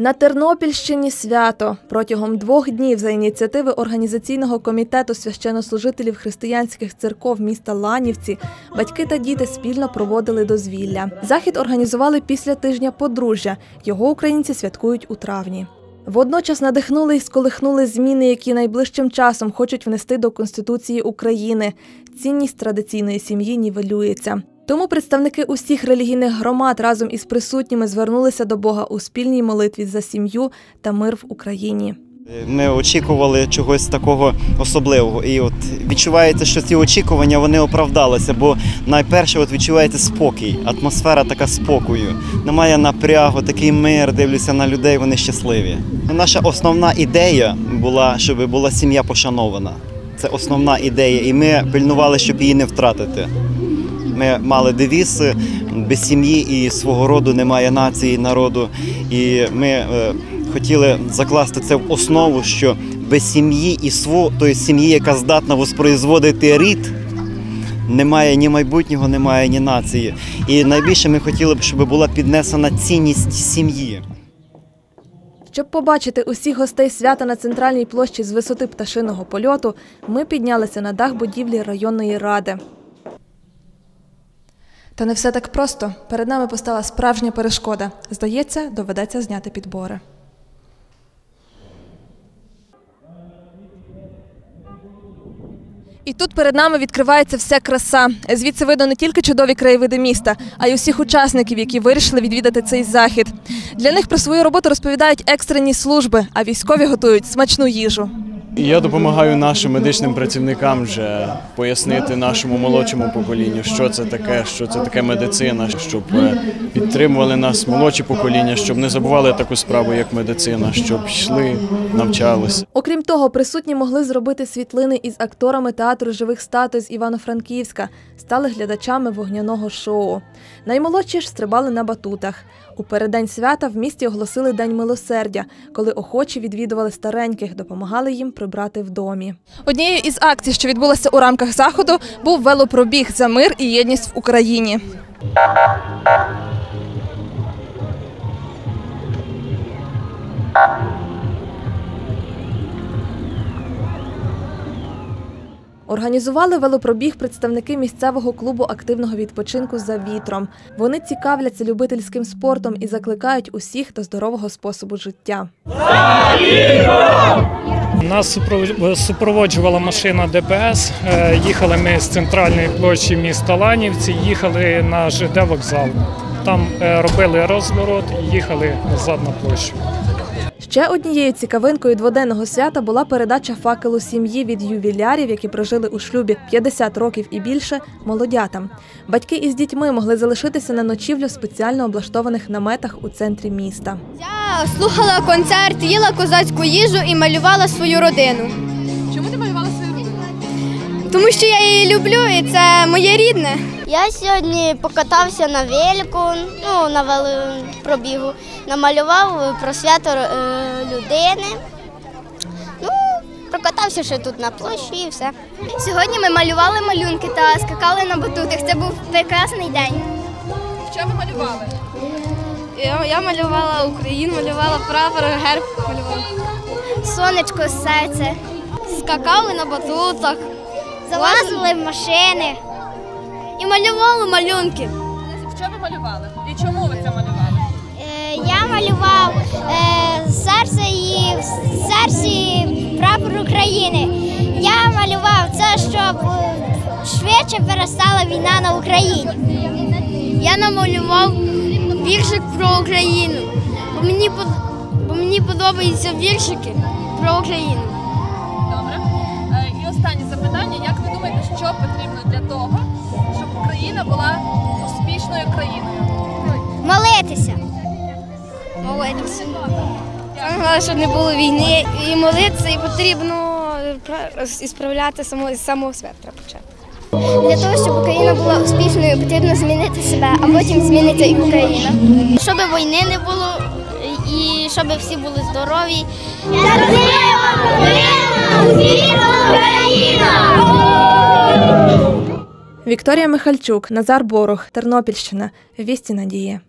На Тернопільщині свято протягом двох днів за ініціативи організаційного комітету священнослужителів християнських церков міста Ланівці батьки та діти спільно проводили дозвілля. Захід організували після тижня подружжя. Його українці святкують у травні. Водночас надихнули і сколихнули зміни, які найближчим часом хочуть внести до Конституції України. Цінність традиційної сім'ї нівелюється. Тому представники усіх релігійних громад разом із присутніми звернулися до Бога у спільній молитві за сім'ю та мир в Україні. Ми очікували чогось такого особливого, і от відчувається, що ці очікування вони оправдалися, бо найперше от відчувається спокій, атмосфера така спокою. Немає напрягу, такий мир, дивлюся на людей, вони щасливі. Наша основна ідея була, щоб була сім'я пошанована. Це основна ідея, і ми пильнували, щоб її не втратити. Ми мали девіз без сім'ї і свого роду немає нації, народу. І ми е, хотіли закласти це в основу, що без сім'ї і сво, тої сім'ї, яка здатна воспроизводити рід, немає ні майбутнього, немає ні нації. І найбільше ми хотіли б, щоб була піднесена цінність сім'ї. Щоб побачити усіх гостей свята на центральній площі з висоти пташиного польоту, ми піднялися на дах будівлі районної ради. Та не все так просто. Перед нами постала справжня перешкода. Здається, доведеться зняти підбори. І тут перед нами відкривається вся краса. Звідси видно не тільки чудові краєвиди міста, а й усіх учасників, які вирішили відвідати цей захід. Для них про свою роботу розповідають екстрені служби, а військові готують смачну їжу. Я допомагаю нашим медичним працівникам вже пояснити нашому молодшому поколінню, що це таке, що це таке медицина, щоб е, підтримували нас молодші покоління, щоб не забували таку справу, як медицина, щоб йшли, навчалися. Окрім того, присутні могли зробити світлини із акторами театру живих статуй Івано-Франківська, стали глядачами вогняного шоу. Наймолодші ж стрибали на батутах. У переддень свята в місті оголосили День милосердя, коли охочі відвідували стареньких, допомагали їм прибрати в домі. Однією із акцій, що відбулася у рамках заходу, був велопробіг за мир і єдність в Україні. Організували велопробіг представники місцевого клубу активного відпочинку за вітром. Вони цікавляться любительським спортом і закликають усіх до здорового способу життя. Нас супро- супроводжувала машина ДПС. Е, Їхали ми з центральної площі міста Ланівці, їхали на ЖД вокзал. Там е, робили розворот і їхали назад на площу. Ще однією цікавинкою дводенного свята була передача факелу сім'ї від ювілярів, які прожили у шлюбі 50 років і більше, молодятам. Батьки із дітьми могли залишитися на ночівлю в спеціально облаштованих наметах у центрі міста. Я слухала концерт, їла козацьку їжу і малювала свою родину. Тому що я її люблю і це моє рідне. Я сьогодні покатався на велику, ну на велопробігу, намалював про свято е, людини. Ну, прокатався ще тут на площі і все. Сьогодні ми малювали малюнки та скакали на батутах. Це був прекрасний день. Що ви малювали? Я, я малювала Україну, малювала прапор, герб малювала. Сонечко, серце. Скакали на батутах, залазили в машини і малювали малюнки. Що ви малювали? І чому ви це малювали? Е, я малював е, серце і серці прапор України. Я малював це, щоб швидше перестала війна на Україні. Я намалював віршик про Україну. Бо мені, бо мені подобаються віршики про Україну. Е, І запитання: як ви думаєте, що потрібно для того, щоб Україна була успішною країною? Молитися. Молитися. Головне, щоб не було війни і молитися, і потрібно пра- справляти само, з самого свят треба почати. Для того, щоб Україна була успішною, потрібно змінити себе, а потім зміниться і Україна. Щоб війни не було і щоб всі були здорові. Вікторія Михальчук, Назар Борох, Тернопільщина. Вісті Надії.